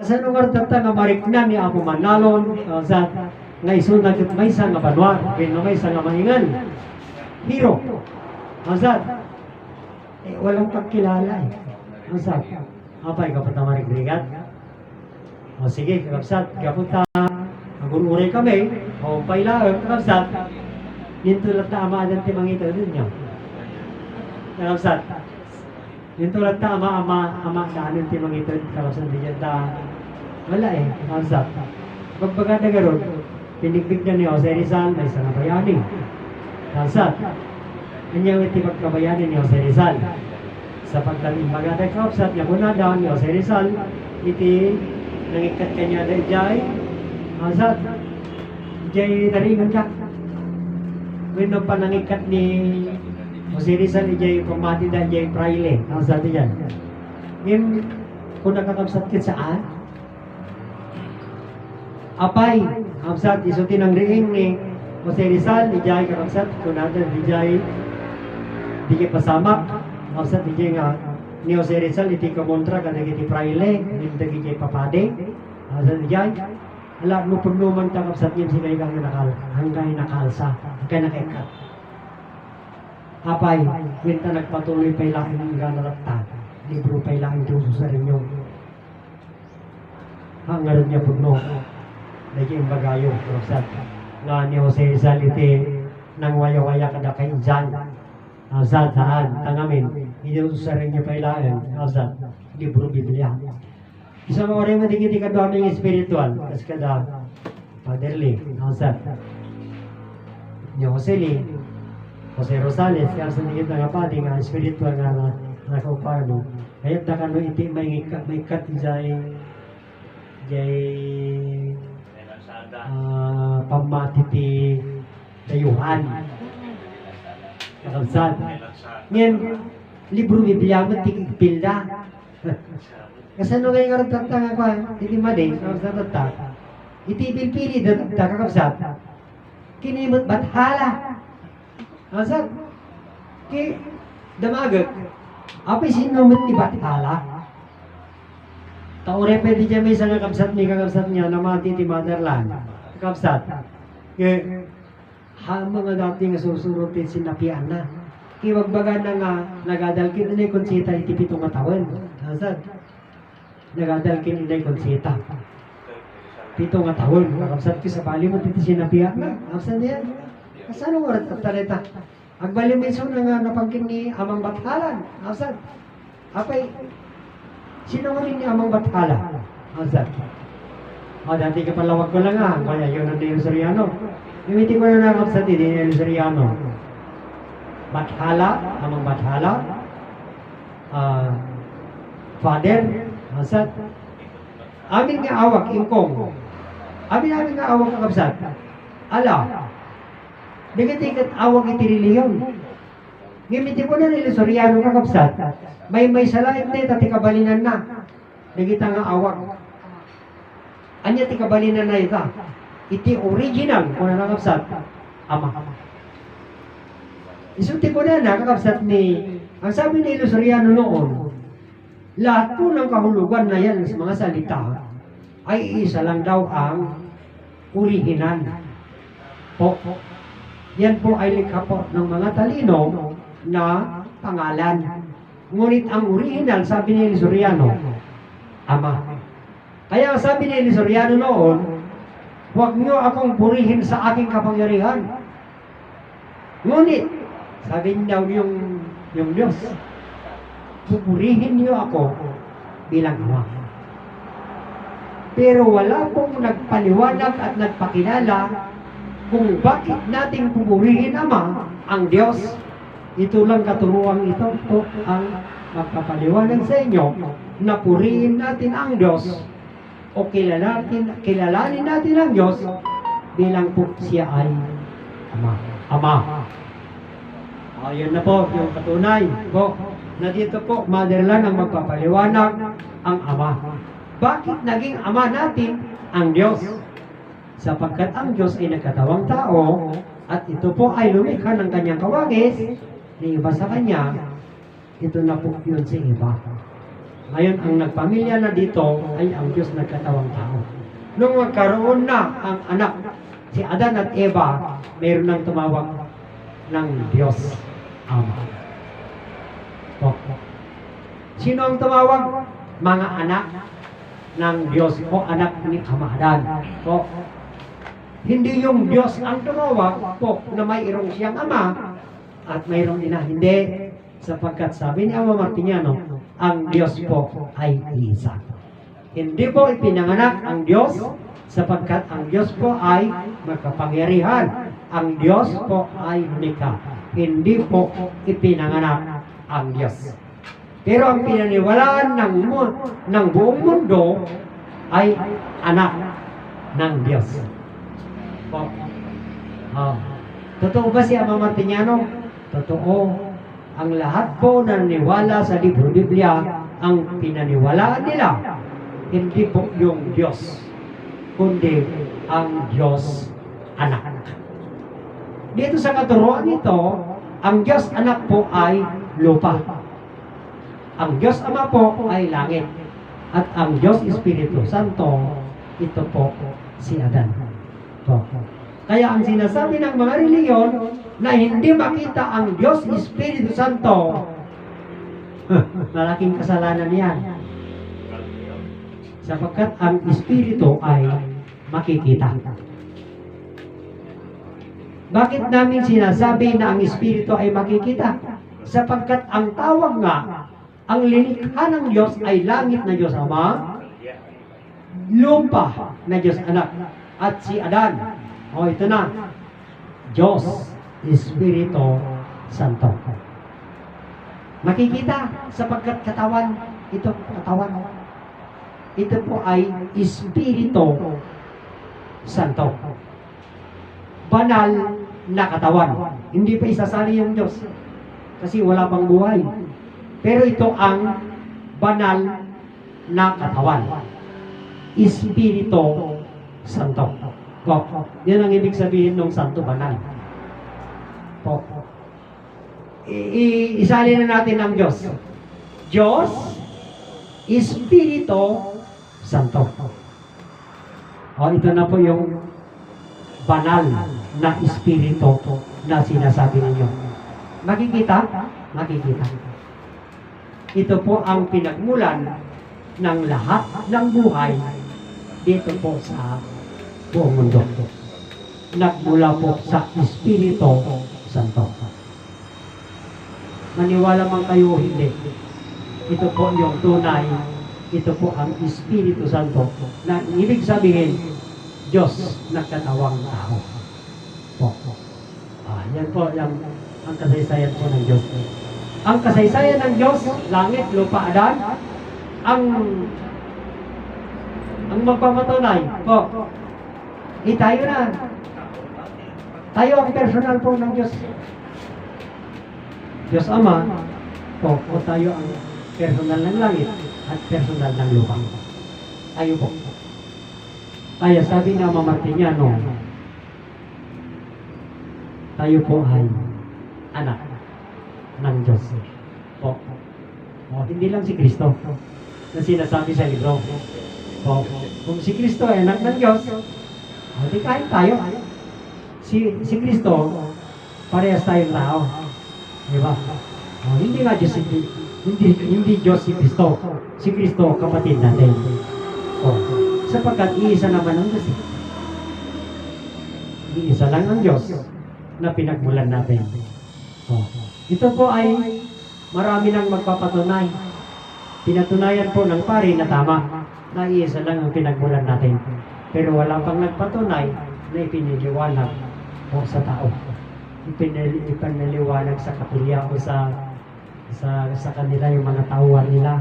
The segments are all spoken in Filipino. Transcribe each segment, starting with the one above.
Sa lugar tata nga mariknan ni ako manalon uh, sa nga isunag ket maysa nga banwa, ken maysa nga mahingan. Hero. Azad. Eh, walang pagkilala eh. Azad. Apay ka pa marikrigat? O sige, kakabsat, kapunta. Magunuray kami. O pailaon, kakabsat. Dito lang tama ang timangita din niya. Kakabsat. Dito lang tama ama ama daanan timangita kakabsat din ta. Wala eh, kakabsat. Pagbaga na garon, pinigbig na ni Jose Rizal, may isang bayani. Kakabsat. Kanyang iti pagkabayani ni Jose Rizal. Sa pagdating maganda kakabsat, niya muna daw ni Jose Rizal, iti nangikat kanya na jay asat jay taringan ka Wino pa nangikat ni Jose Rizal jay pamati da jay praile asat yan ngin kung nakakabsat kit saan apay absat isuti ng riing ni Jose Rizal ni jay kakabsat kung natin di pasamak absat di jay nga ni Jose Rizal iti kamontra kada iti praile iti kay papade. Asa di jay ala mo puno man takap sa tiyan si kay kang nakal hanggang nakalsa kay nakaikat. Apay kwenta nagpatuloy pa ilahin ng ganalakta libro pa ilahin ito sa rinyo. Hanggang niya puno Lagi yung bagayo, Rosat. Nga ni Jose Rizal iti nang waya-waya kada kay Jan. Azad saan, tangamin. Hindi sa rin niya pailaan. Azad, libro Biblia. Isa mo rin madigiti ka doon ng spiritual. Kasi kada Fatherly, Azad. Ni Jose Lee, Jose Rosales, kaya sa nigit nga pati nga spiritual nga na nakupano. Kaya da kano iti may may ikat jay ah pamati ti dayuhan. Kakabsat. Ngayon, libro Biblia mo ti pilda. Kasi ano kayo karang tatang ako, hindi mali, sa tata. Iti pilpili da kakabsat. Kinimot bathala. Kakabsat. Ki damagag. Apay sinumot ti bathala. Taure pwede dyan may isang kakabsat ni kakabsat niya na motherland. Kakabsat. Kaya, ha mga dati nga susurutin sinapian na. Kaya magbaga na nga, nagadalkin na konsita iti pitong. Kakabsat. Nagadalkin na konsita. Pitong katawan. Kakabsat ko sa bali mo titi sinapian na. Kakabsat niya. Kasano mo rin tatalita? Agbali mo iso na nga napangkin ni Amang Bathalan. Kakabsat. Apay, Sino nga rin ni Amang Bathala? Azad. O, dati ka palawag ko lang ah. Kaya yun ang Nilo Soriano. Imiti ko na nakap sa Nilo Soriano. Bathala, Amang Bathala. Ah, Father, Azad. Amin nga awak, ingkong. Amin amin nga awak kakabsat. Ala, Digat-digat awak itiriliyon. Ngimiti ko na nila Soriano kakabsat. May may salain na ita tikabalinan na. Nagita nga awak. Anya tikabalinan na ita. Iti original kung na kakabsat. Ama. Isunti ko na na kakabsat ni ang sabi ni Soriano noon, lahat po ng kahulugan na yan sa mga salita ay isa lang daw ang original. Po, yan po ay likha po ng mga talino na pangalan. Ngunit ang original, sabi ni Soriano, Ama. Kaya sabi ni Soriano noon, huwag niyo akong purihin sa aking kapangyarihan. Ngunit, sabi daw yung, yung Diyos, pupurihin niyo ako bilang Ama. Pero wala pong nagpaliwanag at nagpakilala kung bakit nating pupurihin Ama ang Diyos. Ito lang katuruan ito po ang magpapaliwanag sa inyo na purihin natin ang Diyos o kilalanin, kilalanin natin ang Diyos bilang po siya ay Ama. Ama. Ayun na po, yung katunay po, na dito po, motherland ang magpapaliwanag ang Ama. Bakit naging Ama natin ang Diyos? sapagkat ang Diyos ay nagkatawang tao at ito po ay lumikha ng kanyang kawagis na iba sa kanya, ito na po yun sa iba. Ngayon, ang nagpamilya na dito ay ang Diyos nagkatawang tao. Nung magkaroon na ang anak, si Adan at Eva, mayroon nang tumawag ng Diyos Ama. Po. Sino ang tumawag? Mga anak ng Diyos o anak ni Ama Adan. Po. Hindi yung Diyos ang tumawag po na mayroong siyang ama at mayroong ina. Hindi. Sapagkat sabi ni Ama Martiniano, ang Diyos po ay isa. Hindi po ipinanganak ang Diyos sapagkat ang Diyos po ay magkapangyarihan. Ang Diyos po ay unika. Hindi po ipinanganak ang Diyos. Pero ang pinaniwalaan ng, ng buong mundo ay anak ng Diyos. Po. Ah. Totoo ba si Ama Martiniano? Totoo. Ang lahat po na naniwala sa libro Biblia, ang pinaniwalaan nila, hindi po yung Diyos, kundi ang Diyos anak. Dito sa katuruan nito, ang Diyos anak po ay lupa. Ang Diyos Ama po ay langit. At ang Diyos Espiritu Santo, ito po si Adan. Po. Kaya ang sinasabi ng mga reliyon na hindi makita ang Diyos Espiritu Santo, malaking kasalanan yan. Sapagkat ang Espiritu ay makikita. Bakit namin sinasabi na ang Espiritu ay makikita? Sapagkat ang tawag nga, ang linikha ng Diyos ay langit na Diyos Ama, lupa na Diyos Anak, at si Adan. O ito na, Diyos Espiritu Santo. Makikita sapagkat katawan, ito katawan. Ito po ay Espiritu Santo. Banal na katawan. Hindi pa isasali yung Diyos. Kasi wala pang buhay. Pero ito ang banal na katawan. Espiritu Santo. Po. Yan ang ibig sabihin ng Santo Banal. Po. I- isali na natin ang Diyos. Diyos, Espiritu Santo. O, ito na po yung banal na Espiritu na sinasabi ninyo. Makikita? Makikita. Ito po ang pinagmulan ng lahat ng buhay dito po sa buong mundo. Nagmula po sa Espiritu Santo. Maniwala man kayo hindi. Ito po yung tunay. Ito po ang Espiritu Santo na ibig sabihin, Diyos nagkatawang tao. Po. Ah, yan po yung ang kasaysayan po ng Diyos. Ang kasaysayan ng Diyos, langit, lupa, adan, ang ang magpamatunay po. Eh, tayo na. Tayo ang personal po ng Diyos. Diyos Ama, po, o tayo ang personal ng langit at personal ng lupa. Tayo po. Kaya sabi ng Mama Martiniano, tayo po ay anak ng Diyos. Po. O, hindi lang si Kristo na sinasabi sa libro. Po. Kung si Kristo ay anak ng Diyos, o, di kahit tayo. Si, si Kristo, parehas tayong tao. Di ba? O, hindi nga Diyos si hindi, hindi Diyos si Kristo. Si Kristo, kapatid natin. O, sapagkat iisa naman ang Diyos. Iisa lang ang Diyos na pinagmulan natin. O, ito po ay marami nang magpapatunay. Pinatunayan po ng pari na tama na iisa lang ang pinagmulan natin. Pero wala pang nagpatunay na ipiniliwanag po sa tao. Ipinali, ipinaliwanag sa kapilya o sa sa sa kanila yung mga tauhan nila.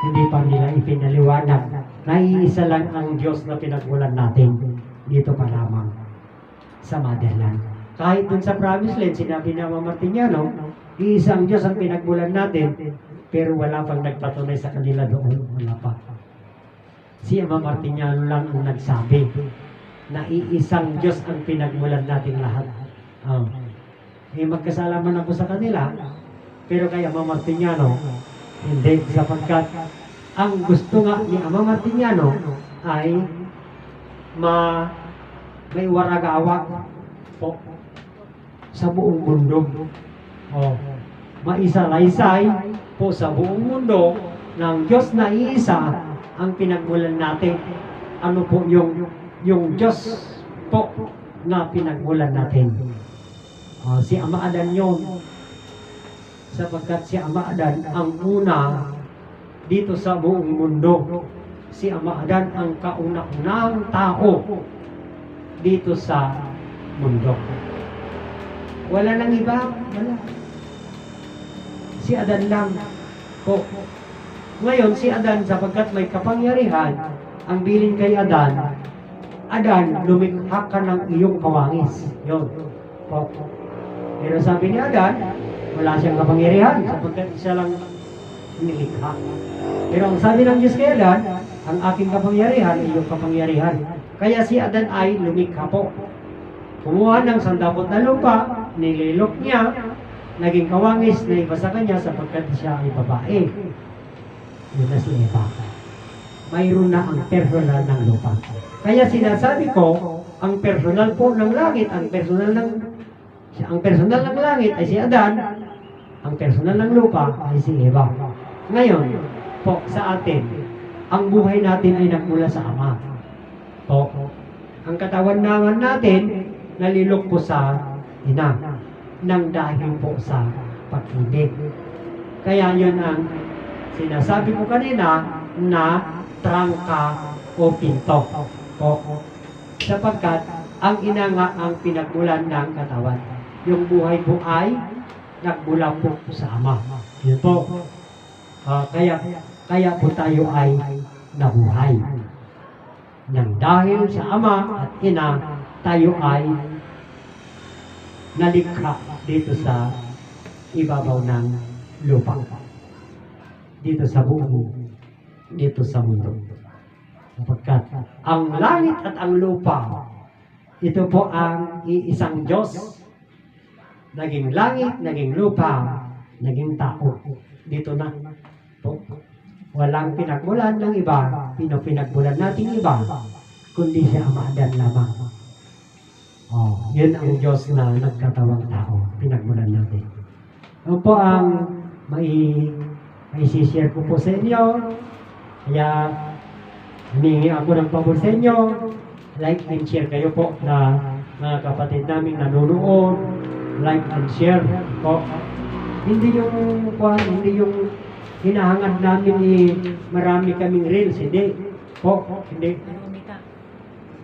Hindi pa nila ipinaliwanag na iisa lang ang Diyos na pinagmulan natin dito pa lamang sa motherland. Kahit dun sa promised land, sinabi na Mama Martiniano, iisang Diyos ang pinagmulan natin, pero wala pang nagpatunay sa kanila doon. Wala pa. Si Ama Martiniano lang ang nagsabi na iisang Diyos ang pinagmulan natin lahat. Oh. Eh, magkasalaman ako sa kanila, pero kay Ama Martiniano, hindi sapagkat ang gusto nga ni Ama Martiniano ay ma may waragawa po sa buong mundo. Oh, maisa-laysay po sa buong mundo ng Diyos na iisa ang pinagmulan natin. Ano po yung yung Diyos po na pinagmulan natin. Oh, si Ama Adan yun. Sapagkat si Ama Adan ang una dito sa buong mundo. Si Ama Adan ang kauna-unang tao dito sa mundo. Wala nang iba, wala. Si Adan lang po. Ngayon, si Adan, sapagkat may kapangyarihan, ang bilin kay Adan, Adan, lumikha ka ng iyong kawangis. Yun. Po. Pero sabi ni Adan, wala siyang kapangyarihan, sapagkat isa lang nilikha. Pero ang sabi ng Diyos kay Adan, ang aking kapangyarihan, iyong kapangyarihan. Kaya si Adan ay lumikha po. Kumuha ng sandapot na lupa, nililok niya, naging kawangis na iba sa kanya sapagkat siya ay babae. Yun na si Eva. Mayroon na ang personal ng lupa. Kaya sinasabi ko, ang personal po ng langit, ang personal ng ang personal ng langit ay si Adan, ang personal ng lupa ay si Eva. Ngayon, po sa atin, ang buhay natin ay nagmula sa Ama. Po, ang katawan naman natin nalilok po sa ina nang dahil po sa pag-ibig. Kaya yun ang sinasabi ko kanina na trangka o pinto po. Sapagkat ang ina nga ang pinagmulan ng katawan. Yung buhay po ay nagmula po sa Ama. Yun po. Ah, kaya kaya po tayo ay nabuhay. Nang dahil sa Ama at Ina, tayo ay nalikha dito sa ibabaw ng lupa. Dito sa buong, dito sa mundo. Sapagkat ang langit at ang lupa, ito po ang iisang Diyos. Naging langit, naging lupa, naging tao. Dito na po. Walang pinagmulan ng iba, pinagmulan natin iba, kundi si Amadan lamang. Oh, yun ang Diyos na nagkatawang tao, pinagmulan natin. Ano po ang mai may share ko po sa inyo. Kaya humingi ako ng pabor sa inyo. Like and share kayo po na mga kapatid namin nanonood. Like and share po. Hindi yung kuhan, hindi yung hinahangad namin ni marami kaming reels, hindi. Po, hindi.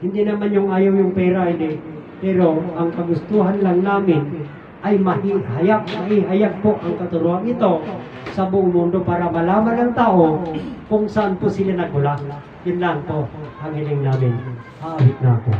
Hindi naman yung ayaw yung pera, hindi. Pero ang kagustuhan lang namin ay mahihayag, mahihayag po ang katuruan ito sa buong mundo para malaman ng tao kung saan po sila nagmula. Yun lang po ang hiling namin. Aawit na po.